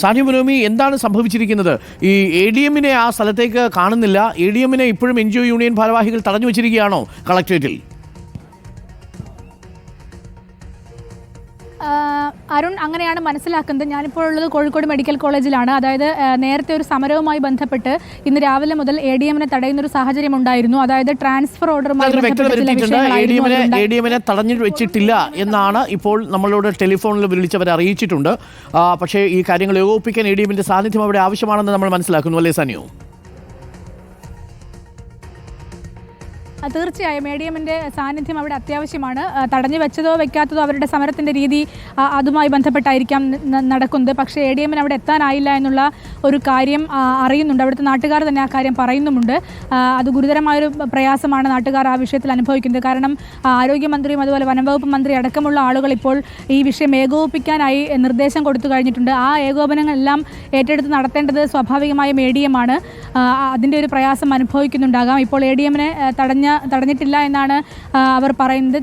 സാനി മനോമി എന്താണ് സംഭവിച്ചിരിക്കുന്നത്? ഈ എ ഡി എമ്മിനെ ആ സ്ഥലത്തേക്ക് കാണുന്നില്ല. എ ഡി എമ്മിനെ ഇപ്പോഴും എൻ ജി ഒ യൂണിയൻ ഭാരവാഹികൾ തടഞ്ഞു വെച്ചിരിക്കുകയാണോ കളക്ട്രേറ്റിൽ? അരുൺ അങ്ങനെയാണ് മനസ്സിലാക്കുന്നത്. ഞാനിപ്പോൾ ഉള്ളത് കോഴിക്കോട് മെഡിക്കൽ കോളേജിലാണ്. അതായത് നേരത്തെ ഒരു സമരവുമായി ബന്ധപ്പെട്ട് ഇന്ന് രാവിലെ മുതൽ എ ഡി എമ്മിനെ തടയുന്ന ഒരു സാഹചര്യം ഉണ്ടായിരുന്നു. അതായത് ട്രാൻസ്ഫർ എമ്മിനെ തടഞ്ഞു വെച്ചിട്ടില്ല എന്നാണ് ഇപ്പോൾ നമ്മളോട് ടെലിഫോണിൽ വിളിച്ചവർ അറിയിച്ചിട്ടുണ്ട്. പക്ഷേ ഈ കാര്യങ്ങൾ ഏകോപിപ്പിക്കാൻ എ ഡി എമ്മിന്റെ സാന്നിധ്യം അവിടെ ആവശ്യമാണെന്ന് നമ്മൾ മനസ്സിലാക്കുന്നു അല്ലേ സനിയോ തീർച്ചയായും എമ്മിന്റെ സാന്നിധ്യം അവിടെ അത്യാവശ്യമാണ്. തടഞ്ഞു വെച്ചതോ വെക്കാത്തതോ അവരുടെ സമരത്തിന്റെ രീതി അതുമായി ബന്ധപ്പെട്ടായിരിക്കാം നടക്കുന്നത്. പക്ഷേ എ ഡി എമ്മിന് അവിടെ എത്താനായില്ല എന്നുള്ള ഒരു കാര്യം അറിയുന്നുണ്ട്. അവിടുത്തെ നാട്ടുകാർ തന്നെ ആ കാര്യം പറയുന്നുമുണ്ട്. അത് ഗുരുതരമായൊരു പ്രയാസമാണ് നാട്ടുകാർ ആ വിഷയത്തിൽ അനുഭവിക്കുന്നത്. കാരണം ആരോഗ്യമന്ത്രിയും അതുപോലെ വനംവകുപ്പ് മന്ത്രി അടക്കമുള്ള ആളുകൾ ഇപ്പോൾ ഈ വിഷയം ഏകോപിപ്പിക്കാനായി നിർദ്ദേശം കൊടുത്തു കഴിഞ്ഞിട്ടുണ്ട്. ആ ഏകോപനങ്ങളെല്ലാം ഏറ്റെടുത്ത് നടത്തേണ്ടത് സ്വാഭാവികമായും എ ഡി എം ആണ്. അതിന്റെ ഒരു പ്രയാസം അനുഭവിക്കുന്നുണ്ടാകാം. ഇപ്പോൾ എ ഡി എമ്മിനെ തടഞ്ഞ തടഞ്ഞിട്ടില്ല എന്നാണ് അവർ പറയുന്നത്.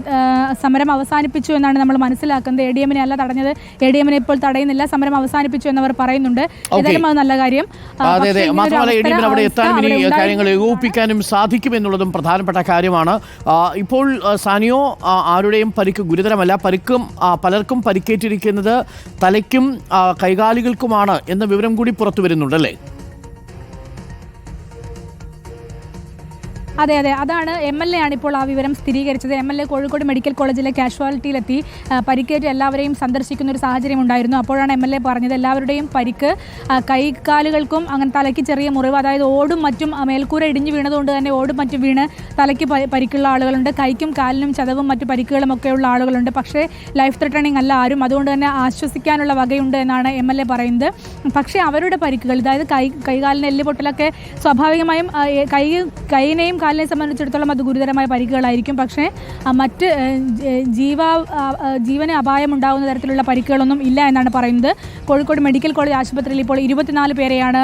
സമരം അവസാനിപ്പിച്ചു എന്നാണ് നമ്മൾ മനസ്സിലാക്കുന്നത്. എ ഡി എമ്മിനെ അല്ല തടഞ്ഞത്. എ ഡി എമ്മിനെ ഇപ്പോൾ തടയുന്നില്ല. സമരം അവസാനിപ്പിച്ചു എന്നവർ പറയുന്നുണ്ട്. ഏതായാലും അത് നല്ല കാര്യം. അവിടെ എത്താനും ഇനി കാര്യങ്ങൾ ഏകോപിപ്പിക്കാനും സാധിക്കും എന്നുള്ളതും പ്രധാനപ്പെട്ട കാര്യമാണ്. ഇപ്പോൾ സാനിയോ ആരുടെയും പരിക്ക് ഗുരുതരമല്ല. പരിക്കും പലർക്കും പരിക്കേറ്റിരിക്കുന്നത് തലയ്ക്കും കൈകാലുകൾക്കുമാണ് എന്ന വിവരം കൂടി പുറത്തു വരുന്നുണ്ടല്ലേ അതെ അതെ. അതാണ് എം എൽ എ ആണ് ഇപ്പോൾ ആ വിവരം സ്ഥിരീകരിച്ചത്. M L A Kozhikode medical കോളേജിലെ കാഷ്വാലിറ്റിയിലെത്തി. പരിക്കേറ്റ് എല്ലാവരെയും സന്ദർശിക്കുന്ന ഒരു സാഹചര്യം ഉണ്ടായിരുന്നു. അപ്പോഴാണ് എം എൽ എ പറഞ്ഞത് എല്ലാവരുടെയും പരിക്ക് കൈകാലുകൾക്കും അങ്ങനെ തലയ്ക്ക് ചെറിയ മുറിവ് അതായത് ഓടും മറ്റും മേൽക്കൂര ഇടിഞ്ഞു വീണതുകൊണ്ട് തന്നെ ഓടും മറ്റും വീണ് തലയ്ക്ക് പരിക്കുള്ള ആളുകളുണ്ട്. കൈക്കും കാലിനും ചതവും മറ്റു പരിക്കുകളും ഉള്ള ആളുകളുണ്ട്. പക്ഷേ ലൈഫ് ത്രെട്ടണിങ് അല്ല ആരും. അതുകൊണ്ട് തന്നെ ആശ്വസിക്കാനുള്ള വകയുണ്ട് എന്നാണ് എം എൽ എ പറയുന്നത്. പക്ഷേ അവരുടെ പരിക്കുകൾ അതായത് കൈ കൈകാലിന് എല്ല് പൊട്ടലൊക്കെ സ്വാഭാവികമായും കൈ കൈയിനെയും കാലിനെയും സംബന്ധിച്ചിടത്തോളം അത് ഗുരുതരമായ പരിക്കുകളായിരിക്കും. പക്ഷേ മറ്റ് ജീവ ജീവന് അപായമുണ്ടാകുന്ന തരത്തിലുള്ള പരിക്കുകളൊന്നും ഇല്ല എന്നാണ് പറയുന്നത്. കോഴിക്കോട് മെഡിക്കൽ കോളേജ് ആശുപത്രിയിൽ ഇപ്പോൾ ഇരുപത്തിനാല് പേരെയാണ്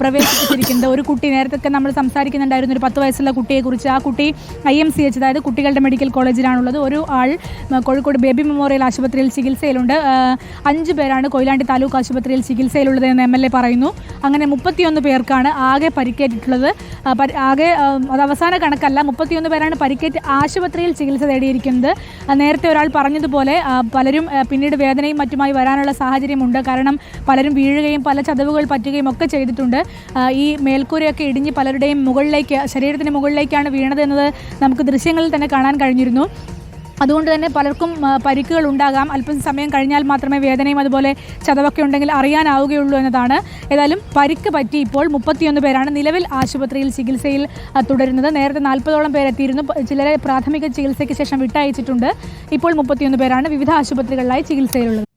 പ്രവേശിപ്പിച്ചിരിക്കുന്നത്. ഒരു കുട്ടി നേരത്തെ നമ്മൾ സംസാരിക്കുന്നുണ്ടായിരുന്നു ഒരു പത്ത് വയസ്സുള്ള കുട്ടിയെക്കുറിച്ച് ആ കുട്ടി ഐ എം സി എച്ച് അതായത് കുട്ടികളുടെ മെഡിക്കൽ കോളേജിലാണുള്ളത്. ഒരു ആൾ കോഴിക്കോട് ബേബി മെമ്മോറിയൽ ആശുപത്രിയിൽ ചികിത്സയിലുണ്ട്. അഞ്ച് പേരാണ് കൊയിലാണ്ടി താലൂക്ക് ആശുപത്രിയിൽ ചികിത്സയിലുള്ളത് എന്ന് എം എൽ എ പറയുന്നു. അങ്ങനെ മുപ്പത്തിയൊന്ന് പേർക്കാണ് ആകെ പരിക്കേറ്റിട്ടുള്ളത്. ആകെ അത് അവസാന കണക്കല്ല മുപ്പത്തിയൊന്ന് പേരാണ് പരിക്കേറ്റ് ആശുപത്രിയിൽ ചികിത്സ തേടിയിരിക്കുന്നത്. നേരത്തെ ഒരാൾ പറഞ്ഞതുപോലെ പലരും പിന്നീട് വേദനയും മറ്റുമായി വരാനുള്ള സാഹചര്യമുണ്ട്. കാരണം പലരും വീഴുകയും പല ചതവുകൾ പറ്റുകയും ഒക്കെ ചെയ്തിട്ടുണ്ട്. ഈ മേൽക്കൂരയൊക്കെ ഇടിഞ്ഞ് പലരുടെയും മുകളിലേക്ക് ശരീരത്തിന് മുകളിലേക്കാണ് വീണത് എന്നത് നമുക്ക് ദൃശ്യങ്ങളിൽ തന്നെ കാണാൻ കഴിഞ്ഞിരുന്നു. അതുകൊണ്ട് തന്നെ പലർക്കും പരിക്കുകൾ ഉണ്ടാകാം. അല്പം സമയം കഴിഞ്ഞാൽ മാത്രമേ വേദനയും അതുപോലെ ചതവൊക്കെ ഉണ്ടെങ്കിൽ അറിയാനാവുകയുള്ളൂ എന്നതാണ്. ഏതായാലും പരിക്ക് പറ്റി ഇപ്പോൾ മുപ്പത്തിയൊന്ന് പേരാണ് നിലവിൽ ആശുപത്രിയിൽ ചികിത്സയിൽ തുടരുന്നത്. നേരത്തെ നാൽപ്പതോളം പേരെത്തിയിരുന്നു ചിലരെ പ്രാഥമിക ചികിത്സയ്ക്ക് ശേഷം വിട്ടയച്ചിട്ടുണ്ട്. ഇപ്പോൾ മുപ്പത്തിയൊന്ന് പേരാണ് വിവിധ ആശുപത്രികളിലായി ചികിത്സയിലുള്ളത്.